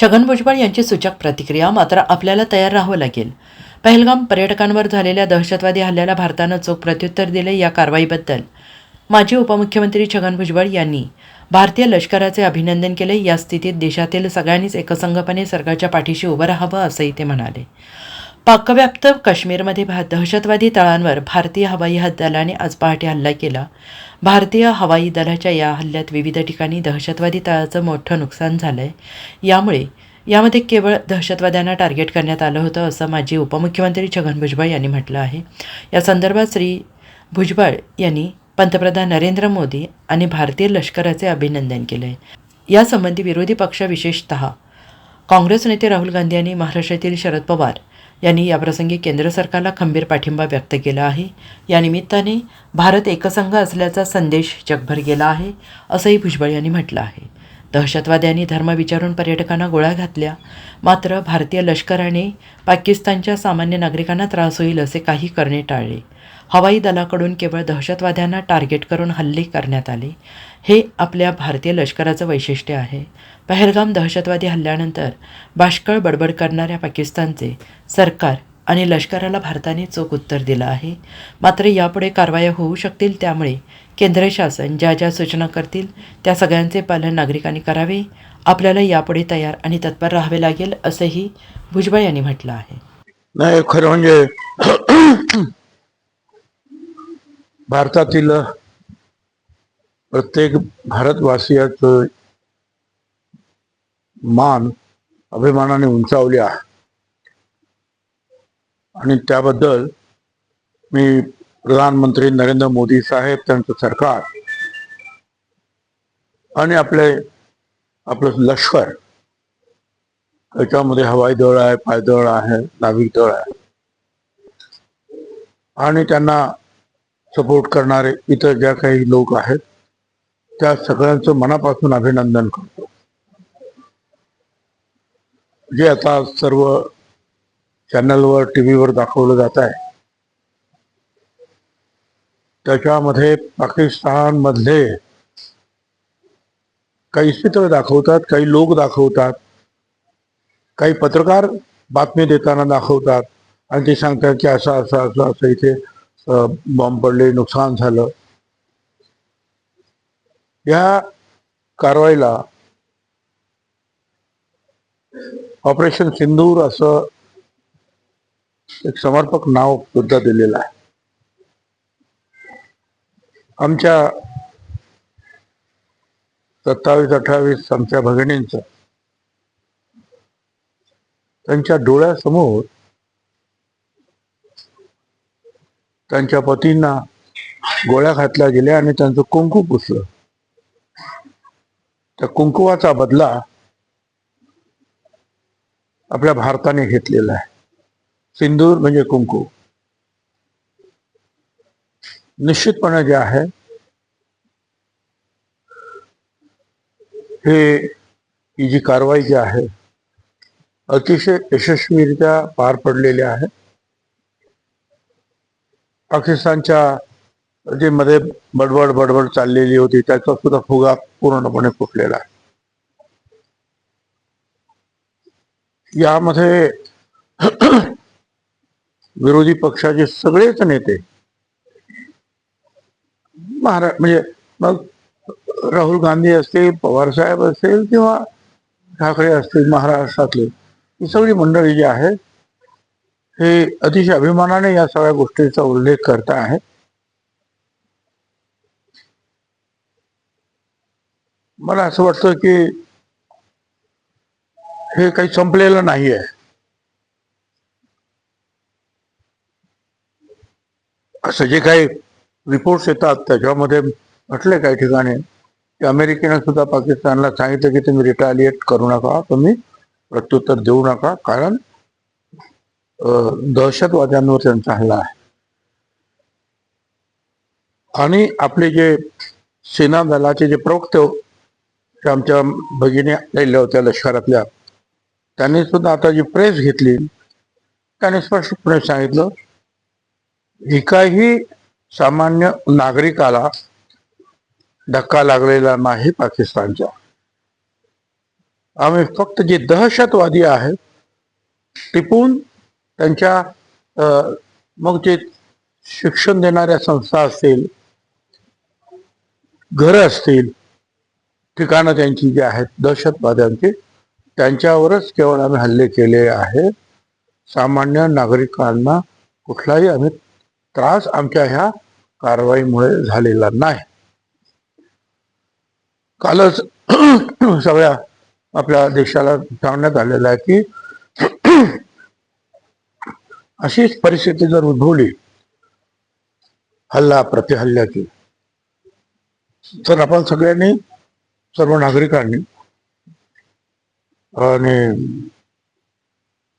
छगन भुजबळ यांची सूचक प्रतिक्रिया मात्र आपल्याला तयार राहावं लागेल. पहलगाम पर्यटकांवर झालेल्या दहशतवादी हल्ल्याला भारतानं चोख प्रत्युत्तर दिले या कारवाईबद्दल. माजी उपमुख्यमंत्री छगन भुजबळ यांनी भारतीय लष्कराचे अभिनंदन केले या स्थितीत देशातील सगळ्यांनीच एकसंघपणे सरकारच्या पाठीशी उभं राहावं असंही ते म्हणाले. पाकव्याप्त काश्मीरमध्ये भा दहशतवादी तळांवर भारतीय हवाई दलाने आज पहाटे हल्ला केला. भारतीय हवाई दलाच्या या हल्ल्यात विविध ठिकाणी दहशतवादी तळाचं मोठं नुकसान झालं आहे यामुळे यामध्ये केवळ दहशतवाद्यांना टार्गेट करण्यात आलं होतं असं माजी उपमुख्यमंत्री छगन भुजबळ यांनी म्हटलं आहे. या संदर्भात श्री भुजबळ यांनी पंतप्रधान नरेंद्र मोदी आणि भारतीय लष्कराचे अभिनंदन केलं आहे यासंबंधी विरोधी पक्ष विशेषतः काँग्रेस नेते राहुल गांधी यांनी महाराष्ट्रातील शरद पवार यांनी याप्रसंगी केंद्र सरकारला खंबीर पाठिंबा व्यक्त केला आहे. या निमित्ताने भारत एकसंघ असल्याचा संदेश जगभर गेला आहे असंही भुजबळ यांनी म्हटलं आहे. दहशतवाद्यांनी धर्म विचारून पर्यटकांना गोळ्या घातल्या. मात्र भारतीय लष्कराने पाकिस्तानच्या सामान्य नागरिकांना त्रास होईल असे काही करणे टाळले. हवाई दलाकडून केवळ दहशतवाद्यांना टार्गेट करून हल्ले करण्यात आले. हे आपल्या भारतीय लष्कराचं वैशिष्ट्य आहे. पहलगाम दहशतवादी हल्ल्यानंतर बाष्कळ बडबड करणाऱ्या पाकिस्तानचे सरकार आणि लष्कराला भारताने चोख उत्तर दिलं आहे. मात्र यापुढे कारवाया होऊ शकतील त्यामुळे केंद्र शासन ज्या ज्या सूचना करतील त्या सगळ्यांचे पालन नागरिकांनी करावे. आपल्याला यापुढे तयार आणि तत्पर राहावे लागेल असंही भुजबळ यांनी म्हटलं आहे. नाही खरं म्हणजे भारतातील प्रत्येक भारतवासियाचं मान अभिमानाने उंचावली आहे. आणि त्याबद्दल मी प्रधानमंत्री नरेंद्र मोदी साहेब त्यांचं सरकार आणि आपले आपलं लष्कर त्याच्यामध्ये हवाई दळ आहे पायदळ आहे नाविक दळ आहे. आणि त्यांना सपोर्ट करणारे इतर ज्या काही लोक आहेत त्या सगळ्यांचं मनापासून अभिनंदन करतो. जे आता सर्व चॅनलवर टी व्हीवर दाखवलं जात आहे त्याच्यामध्ये पाकिस्तान मधले काही चित्र दाखवतात काही लोक दाखवतात काही पत्रकार बातमी देताना दाखवतात आणि ते सांगतात की असं असं असं असं इथे बॉम्ब पडले नुकसान झालं. या कारवाईला ऑपरेशन सिंदूर असं एक समर्पक नाव सुद्धा दिलेलं आहे. आमच्या सत्तावीस अठ्ठावीस आमच्या भगिनींचं त्यांच्या डोळ्यासमोर त्यांच्या पतींना गोळ्या घातल्या गेल्या आणि त्यांचं कुंकू पुसलं. त्या कुंकुवाचा बदला आपल्या भारताने घेतलेला आहे. सिंदूर म्हणजे कुंकू. निश्चितपणे जे आहे हे ही जी कारवाई जी आहे अतिशय यशस्वीरित्या पार पडलेली आहे. पाकिस्तानच्या जे मध्ये बडबड बडबड चाललेली होती त्याचा सुद्धा फुगा पूर्णपणे फुटलेला आहे. यामध्ये विरोधी पक्षाचे सगळेच नेते महारा म्हणजे मग राहुल गांधी असतील पवार साहेब असतील किंवा ठाकरे असतील महाराष्ट्रातले ही सगळी मंडळी जी आहेत हे अतिशय अभिमानाने या सगळ्या गोष्टीचा उल्लेख करत आहे. मला असं वाटतं की हे काही संपलेलं नाही आहे असं जे काही रिपोर्ट्स येतात त्याच्यामध्ये म्हटले काही ठिकाणी की अमेरिकेनं सुद्धा पाकिस्तानला सांगितलं की तुम्ही रिटालिएट करू नका तुम्ही प्रत्युत्तर देऊ नका कारण दहशतवाद्यांवर त्यांचा हल्ला आहे. आणि आपले जे सेना दलाचे जे प्रवक्ते आमच्या भगिनी आलेल्या होत्या लष्करातल्या त्यांनी सुद्धा आता जी प्रेस घेतली त्याने स्पष्टपणे सांगितलं एकाही सामान्य नागरिकाला धक्का लागलेला नाही पाकिस्तानच्या. आम्ही फक्त जे दहशतवादी आहेत टिपून त्यांच्या मग ते शिक्षण देणाऱ्या संस्था असतील घरं असतील ठिकाणं त्यांची जी आहेत दहशतवाद्यांची त्यांच्यावरच केवळ आम्ही हल्ले केले आहे. सामान्य नागरिकांना कुठलाही आम्ही त्रास आमच्या ह्या कारवाईमुळे झालेला नाही. कालच सगळ्या आपल्या देशाला सांगण्यात आलेलं आहे की अशीच परिस्थिती जर उद्भवली हल्ला प्रतिहल्ल्याची तर आपण सगळ्यांनी सर्व नागरिकांनी आणि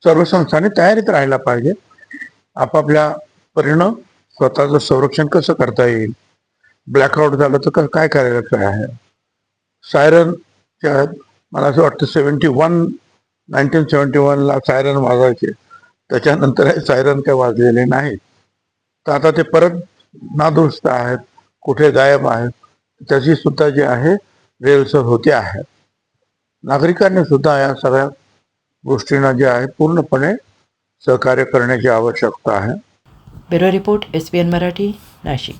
सर्व संस्थांनी तयारीत राहायला पाहिजे. आपापल्या परिणाम स्वतःचं संरक्षण कसं करता येईल? ब्लॅकआउट झालं तर काय करायला काय आहे? सायरन मला असं वाटतं सेवन्टी वन नाईन्टीन सेवन्टी वनला सायरन वाजायचे. त्याच्यानंतर हे सायरन काही वाजलेले नाहीत तर आता ते परत नादुरुस्त आहेत कुठे गायब आहेत त्याची सुद्धा जी आहे रेलसर होते आहे नागरिकांनी सुद्धा या सगळ्या गोष्टींना जे आहे पूर्णपणे सहकार्य करण्याची आवश्यकता आहे. Bureau report S P N Marathi Nashik.